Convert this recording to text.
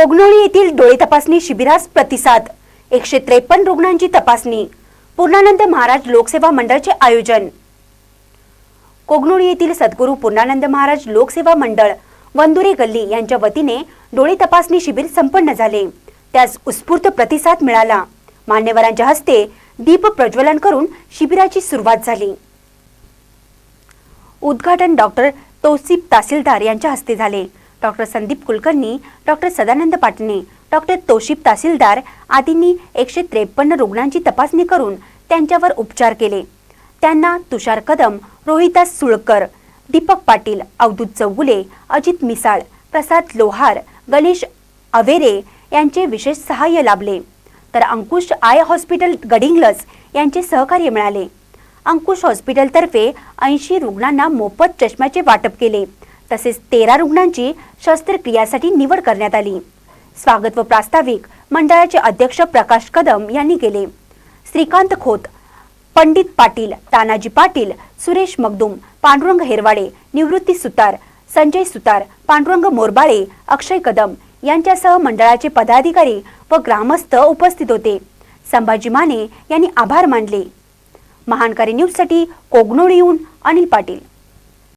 कोगनोळी येथील डोळे तपासणी शिबिरास प्रतिसाद. एकशे त्रेपन्न रुग्णांची तपासणी. पूर्णानंद महाराज लोकसेवा मंडळचे आयोजन. कोगनोळी येथील सद्गुरू पूर्णानंद महाराज लोकसेवा मंडळ वंदुरे गल्ली यांच्या वतीने डोळे तपासणी शिबिर संपन्न झाले. त्यास उत्स्फूर्त प्रतिसाद मिळाला. मान्यवरांच्या हस्ते दीप प्रज्वलन करून शिबिराची सुरुवात झाली. उद्घाटन डॉक्टर तौसिफ तहसीलदार यांच्या हस्ते झाले. Doctor Sandeep Kulkarni doctor Sadanand Patne doctor Toshib Tahsildar आदींनी एकशे त्रेपन्न रुग्णांची तपासणी करून त्यांच्यावर उपचार केले. त्यांना तुषार कदम रोहितास सुळकर दीपक पाटील अवधूत चौगुले अजित मिसाळ प्रसाद लोहार गणेश अवेरे यांचे विशेष सहाय्य लाभले. तर अंकुश आय हॉस्पिटल गडिंग्लज यांचे सहकार्य मिळाले. अंकुश हॉस्पिटलतर्फे ऐंशी रुग्णांना मोफत चष्म्याचे वाटप केले. तसेच तेरा रुग्णांची शस्त्रक्रियासाठी निवड करण्यात आली. स्वागत व प्रास्ताविक मंडळाचे अध्यक्ष प्रकाश कदम यांनी केले. श्रीकांत खोत पंडित पाटील तानाजी पाटील सुरेश मगदुम पांडुरंग हेरवाडे निवृत्ती सुतार संजय सुतार पांडुरंग मोरबाळे अक्षय कदम यांच्यासह मंडळाचे पदाधिकारी व ग्रामस्थ उपस्थित होते. संभाजी माने यांनी आभार मानले. महानकारी न्यूजसाठी कोगनोळीहून अनिल पाटील.